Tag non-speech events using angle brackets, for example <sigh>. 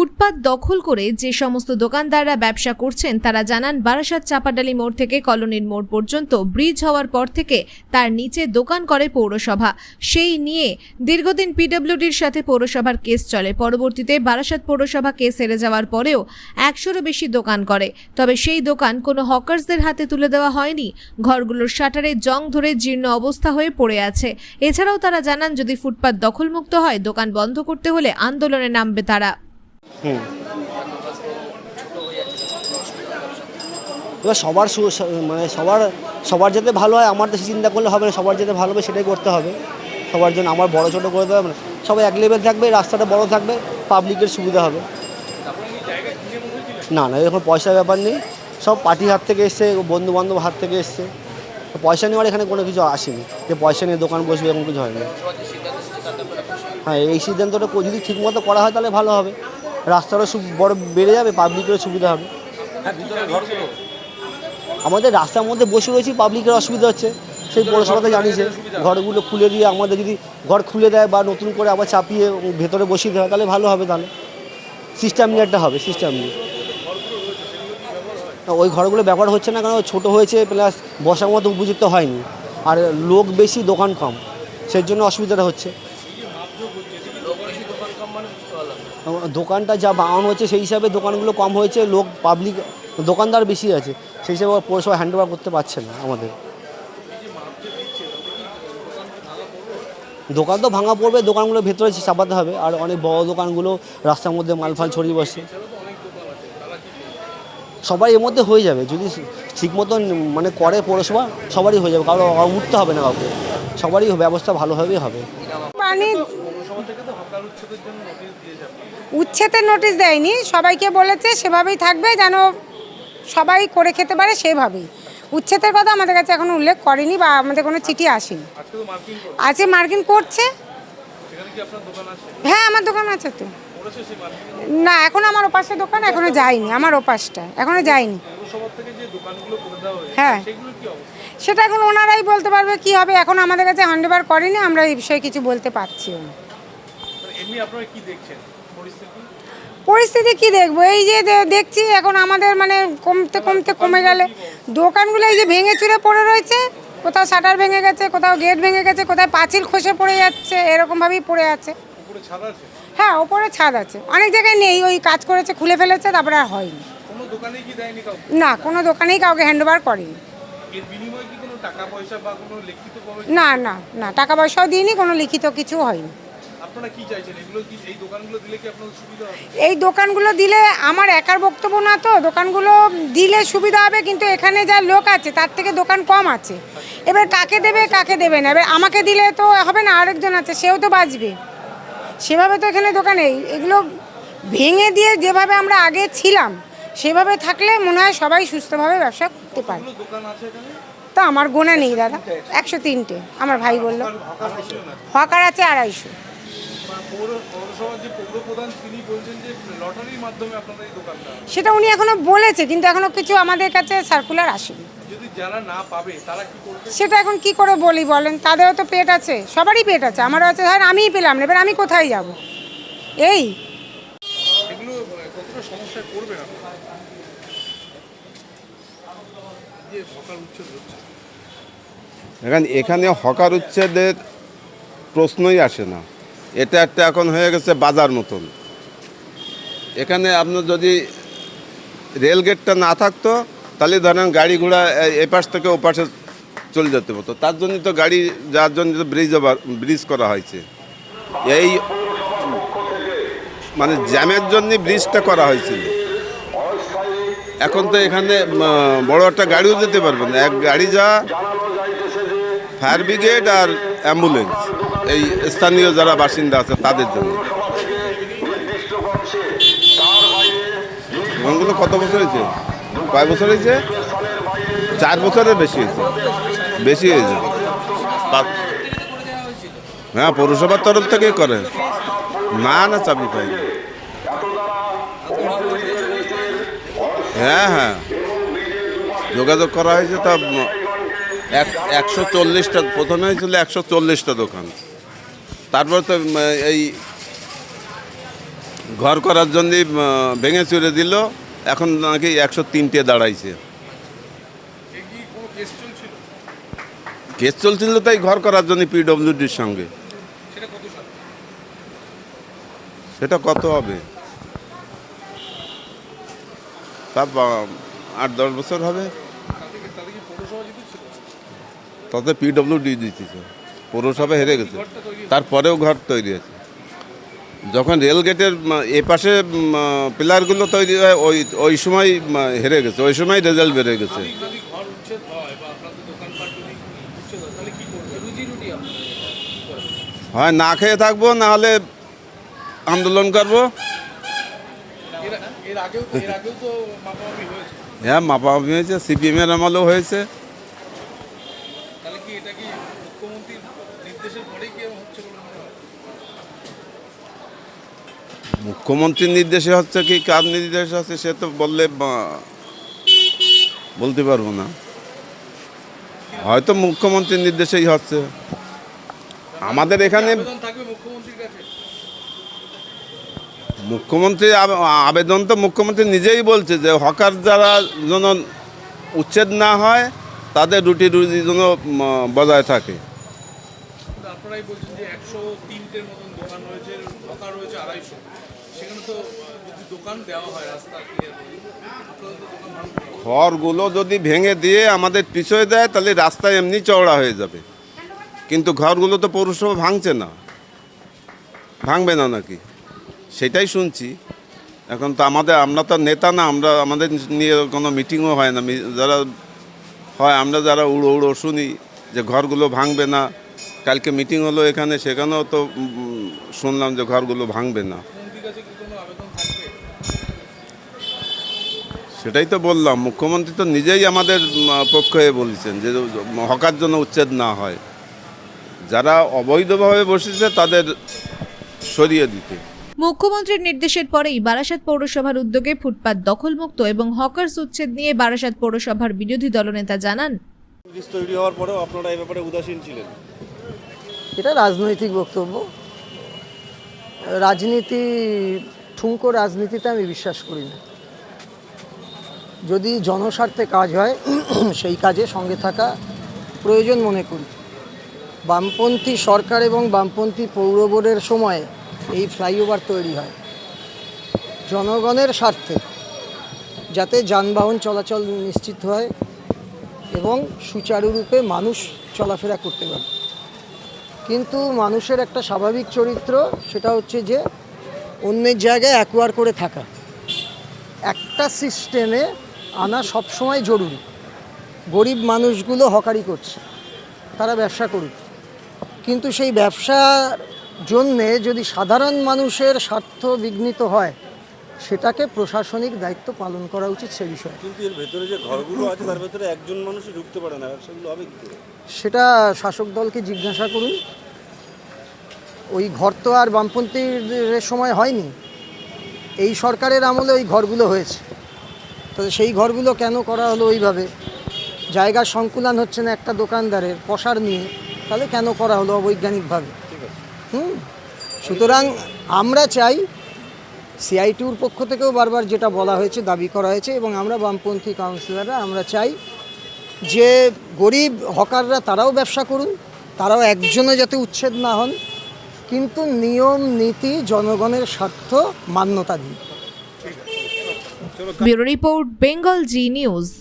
ফুটপাত দখল করে যে সমস্ত দোকানদাররা ব্যবসা করছেন, তারা জানান, বারাসাত চাপাডালি মোড় থেকে কলোনির মোড় পর্যন্ত ব্রিজ হওয়ার পর থেকে তার নিচে দোকান করে পৌরসভা। সেই নিয়ে দীর্ঘদিন পিডব্লিউডির সাথে পৌরসভার কেস চলে। পরবর্তীতে বারাসাত পৌরসভা কেস হেরে যাওয়ার পরেও একশোরও বেশি দোকান করে। তবে সেই দোকান কোনো হকার্সদের হাতে তুলে দেওয়া হয়নি। ঘরগুলোর শাটারে জং ধরে জীর্ণ অবস্থা হয়ে পড়ে আছে। এছাড়াও তারা জানান, যদি ফুটপাত দখলমুক্ত হয়, দোকান বন্ধ করতে হলে আন্দোলনে নামবে তারা। হুম। এবার সবার মানে সবার সবার যাতে ভালো হয়, আমার দেশে চিন্তা করলে হবে না, সবার যাতে ভালো হবে সেটাই করতে হবে। সবার জন্য আমার বড় ছোটো করে দেওয়া হবে না সবাই এক লেভেল থাকবে, রাস্তাটা বড় থাকবে পাবলিকের সুবিধা হবে। না না, এরকম পয়সার ব্যাপার নেই। সব পার্টির হাত থেকে এসছে বন্ধু বান্ধব হাত থেকে এসছে। পয়সা নেওয়ার এখানে কোনো কিছু আসেনি। যে পয়সা নিয়ে দোকান বসবে এরকম কিছু হয়নি। হ্যাঁ এই সিদ্ধান্তটা যদি ঠিকমতো করা হয় তাহলে ভালো হবে। রাস্তারও সু বড় বেড়ে যাবে পাবলিকেরও সুবিধা হবে। আমাদের রাস্তার মধ্যে বসে রয়েছি পাবলিকের অসুবিধা হচ্ছে। সেই পৌরসভাতে জানিয়েছে ঘরগুলো খুলে দিয়ে আমাদের যদি ঘর খুলে দেয় বা নতুন করে আবার চাপিয়ে ভেতরে বসিয়ে দেওয়া তাহলে ভালো হবে তাহলে। সিস্টেম নিয়ে একটা হবে সিস্টেম নিয়ে ওই ঘরগুলো ব্যবহার হচ্ছে না কারণ ছোটো হয়েছে প্লাস বসার মতো উপযুক্ত হয়নি। আর লোক বেশি দোকান কম। সেই জন্য অসুবিধাটা হচ্ছে। দোকানটা যা বানানো হচ্ছে সেই হিসাবে দোকানগুলো কম হয়েছে লোক পাবলিক দোকানদার বেশি আছে সেই হিসাবে পৌরসভা হ্যান্ড ওভার করতে পারছে না আমাদের। দোকান তো ভাঙা পড়বে দোকানগুলো ভেতরে চাপাতে হবে আর অনেক বড় দোকানগুলো রাস্তার মধ্যে মাল ফাল ছড়িয়ে বসে। সবাই এর মধ্যে হয়ে যাবে যদি ঠিক মতন মানে করে পৌরসভা সবারই হয়ে যাবে কারও উঠতে হবে না কাউকে। সবারই ব্যবস্থা ভালোভাবেই হবে। পানি উচ্ছেদের নোটিশ দেয়নি সবাইকে বলেছে সেভাবেই থাকবে যেন সবাই করে খেতে পারে সেভাবেই। উচ্ছেদের কথা আমাদের কাছে এখনও উল্লেখ করেনি বা আমাদের কোনো চিঠি আসেনি। আছে মার্কিং করছে। হ্যাঁ আমার দোকান আছে তো। না এখন আমার ওপাশে দোকান এখনও যায়নি আমার ওপাশটা এখনও যায়নি। হ্যাঁ। সেটা এখন ওনারাই বলতে পারবে কি হবে এখন আমাদের কাছে হ্যান্ডওভার করেনি আমরা এই বিষয়ে কিছু বলতে পারছি না। এমনি আপনারা কি দেখছেন? পরিস্থিতি কি দেখব? এই যে দেখছি এখন আমাদের মানে কমতে কমতে কমে গেলে। দোকানগুলো এই যে ভেঙে চুরে পড়ে রয়েছে কোথাও শাটার ভেঙে গেছে কোথাও গেট ভেঙে গেছে কোথাও পাঁচিল খসে পড়ে যাচ্ছে এরকমভাবেই পড়ে আছে। হ্যাঁ ওপরে ছাদ আছে। অনেক জায়গায় নেই ওই কাজ করেছে খুলে ফেলেছে তারপরে আর হয়নি। না কোনো দোকানেই কাউকে হ্যান্ডওভার করেনি। না না না টাকা পয়সাও দিইনি কোনো লিখিত কিছু হয়নি। আপনারা কি চাইছেন? এগুলো কি এই দোকানগুলো দিলে কি আপনাদের সুবিধা হবে? এই দোকানগুলো দিলে আমার একার বক্তব্য না তো দোকানগুলো দিলে সুবিধা হবে কিন্তু এখানে যা লোক আছে তার থেকে দোকান কম আছে। এবার কাকে দেবে কাকে দেবে না? এবার আমাকে দিলে তো হবে না আরেকজন আছে সেও তো বাঁচবে। সেভাবে তো এখানে দোকানে এগুলো ভেঙে দিয়ে যেভাবে আমরা আগে ছিলাম সেভাবে থাকলে মনে হয় সবাই সুস্থভাবে ব্যবসা করতে পারে। তো আমার গোনা নেই দাদা। একশো তিনটে আমার ভাই বলল। হকার আছে আড়াইশো। সেটা উনি এখনও বলেছে কিন্তু এখনও কিছু আমাদের কাছে সার্কুলার আসেনি। যদি যারা না পাবে তারা কি করবে? সেটা এখন কি করে বলি বলেন? তাদেরও তো পেট আছে সবারই পেট আছে। আমারও আছে ধরেন আমিই পেলাম না এবার আমি কোথায় যাব? এই। এখানে হকার উচ্ছেদের প্রশ্নই আসে না। এটা একটা এখন হয়ে গেছে বাজার মতন। এখানে আপনার যদি রেল গেটটা না থাকতো, তাহলে ধরেন গাড়ি ঘোড়া এপাশ থেকে ওপাশে চলে যেতে হতো। তার জন্য তো গাড়ি যার জন্য তো ব্রিজ ব্রিজ করা হয়েছে। এই মানে জ্যামের জন্য ব্রিজটা করা হয়েছিল। এখন তো এখানে বড় একটা গাড়িও যেতে পারবে না। এক গাড়ি যা ফায়ার ব্রিগেড আর অ্যাম্বুলেন্স এই স্থানীয় যারা বাসিন্দা আছে, তাদের জন্য। দোকানগুলো কত বছর হয়েছে? কয় বছর হয়েছে? চার বছরের বেশি হয়েছে। বেশি হয়েছে। হ্যাঁ পৌরসভার তরফ থেকেই করে। না না, চাবি পাইনি। হ্যাঁ হ্যাঁ। যোগাযোগ করা হয়েছে তা এক একশো চল্লিশটা প্রথমে হয়েছিল একশো চল্লিশটা দোকান। তারপর তো এই ঘর করার জন্য ভেঙে চুরে দিল। এখন নাকি একশো তিনটে দাঁড়াইছে। কেস চলছিল তাই ঘর করার জন্য পিডব্লিউডির সঙ্গে। সেটা কত হবে? তা আট দশ বছর হবে। তাতে পিডব্লিউডি দিতেছে পৌরসভা হেরে গেছে। তারপরেও ঘর তৈরি হয়েছে। যখন রেল গেটের এ পাশে পিলারগুলো তৈরি হয় ওই ওই সময় হেরে গেছে। ওই সময় রেজাল্ট বেড়ে গেছে। হয় না খেয়ে থাকব না হলে আন্দোলন করব। হ্যাঁ মাপামাপি হয়েছে সিপিএমের আমলেও হয়েছে তাহলে কি এটা কি মুখ্যমন্ত্রীর নির্দেশের পরেই কি এরকম হচ্ছে বলে মনে হয় মুখ্যমন্ত্রীর নির্দেশে হচ্ছে কি কার নির্দেশ আছে সে তো বললে বলতে পারব না। হয়তো মুখ্যমন্ত্রীর নির্দেশেই হচ্ছে। আমাদের এখানে মুখ্যমন্ত্রীর মুখ্যমন্ত্রী আবেদন তো মুখ্যমন্ত্রী নিজেই বলছে যে হকার যারা যেন উচ্ছেদ না হয় তাদের রুটি রুজি যেন বজায় থাকে। আপনারাই বলছেন যে একশো তিনটের মতন দোকান রয়েছে হকার রয়েছে আড়াইশো। ঘরগুলো যদি ভেঙে দিয়ে আমাদের পিছয়ে দেয়, তাহলে রাস্তা এমনি চওড়া হয়ে যাবে। কিন্তু ঘরগুলো তো পৌরসভা ভাঙছে না। ভাঙবে না নাকি? সেটাই শুনছি। এখন তো আমাদের, আমরা তো নেতা না, আমরা, আমাদের নিয়ে কোনো মিটিংও হয় না। যারা হয়, আমরা যারা উড়ো উড়ো শুনি যে ঘরগুলো ভাঙবে না। কালকে মিটিং হলো এখানে, সেখানেও তো শুনলাম যে ঘরগুলো ভাঙবে না। সেটাই তো বললাম মুখ্যমন্ত্রী তো নিজেই আমাদের পক্ষ হয়ে বলছেন যে হকার জন্য উচ্ছেদ না হয়। যারা অবৈধভাবে বসেছে তাদের সরিয়ে দিতে। মুখ্যমন্ত্রীর নির্দেশের পরেই বারাসাত পৌরসভার উদ্যোগে ফুটপাত দখলমুক্ত এবং হকার্স উচ্ছেদ নিয়ে বারাসাত পৌরসভার বিরোধী দলনেতা জানান। তৈরি হওয়ার পরেও আপনারা এই ব্যাপারে উদাসীন ছিলেন। এটা রাজনৈতিক বক্তব্য। রাজনীতি ঠুঙ্কো রাজনীতিতে আমি বিশ্বাস করি না। যদি জনস্বার্থে কাজ হয়, <clears throat> সেই কাজে সঙ্গে থাকা প্রয়োজন মনে করি। বামপন্থী সরকার এবং বামপন্থী পৌর বোর্ডের সময় এই ফ্লাইওভার তৈরি হয়। জনগণের স্বার্থে যাতে যানবাহন চলাচল নিশ্চিত হয় এবং সুচারুরূপে মানুষ চলাফেরা করতে পারে। কিন্তু মানুষের একটা স্বাভাবিক চরিত্র সেটা হচ্ছে যে, অন্যের জায়গায় অ্যাকোয়ার করে থাকা। একটা সিস্টেমে আনা সবসময় জরুরি। গরিব মানুষগুলো হকারি করছে তারা ব্যবসা করুক। কিন্তু সেই ব্যবসার জন্যে যদি সাধারণ মানুষের স্বার্থ বিঘ্নিত হয় সেটাকে প্রশাসনিক দায়িত্ব পালন করা উচিত সে বিষয়ে। কিন্তু এর ভেতরে যে ঘরগুলো আছে তার ভেতরে একজন মানুষই ঢুকতে পারে না সেগুলো হবে সেটা শাসক দলকে জিজ্ঞাসা করুন। ওই ঘর তো আর বামপন্থীর সময় হয়নি। এই সরকারের আমলে ওই ঘরগুলো হয়েছে। তো সেই ঘরগুলো কেন করা হলো ওইভাবে জায়গার সংকুলান হচ্ছে না একটা দোকানদারের পশার নিয়ে তাহলে কেন করা হলো অবৈজ্ঞানিকভাবে? হুম। সুতরাং আমরা চাই সিআইটিউর পক্ষ থেকেও বারবার যেটা বলা হয়েছে দাবি করা হয়েছে এবং আমরা বামপন্থী কাউন্সিলররা আমরা চাই যে গরিব হকাররা তারাও ব্যবসা করুন তারাও একজনও যাতে উচ্ছেদ না হন কিন্তু নিয়ম নীতি জনগণের স্বার্থ মান্যতা দিন। Bureau report Bengal Zee news.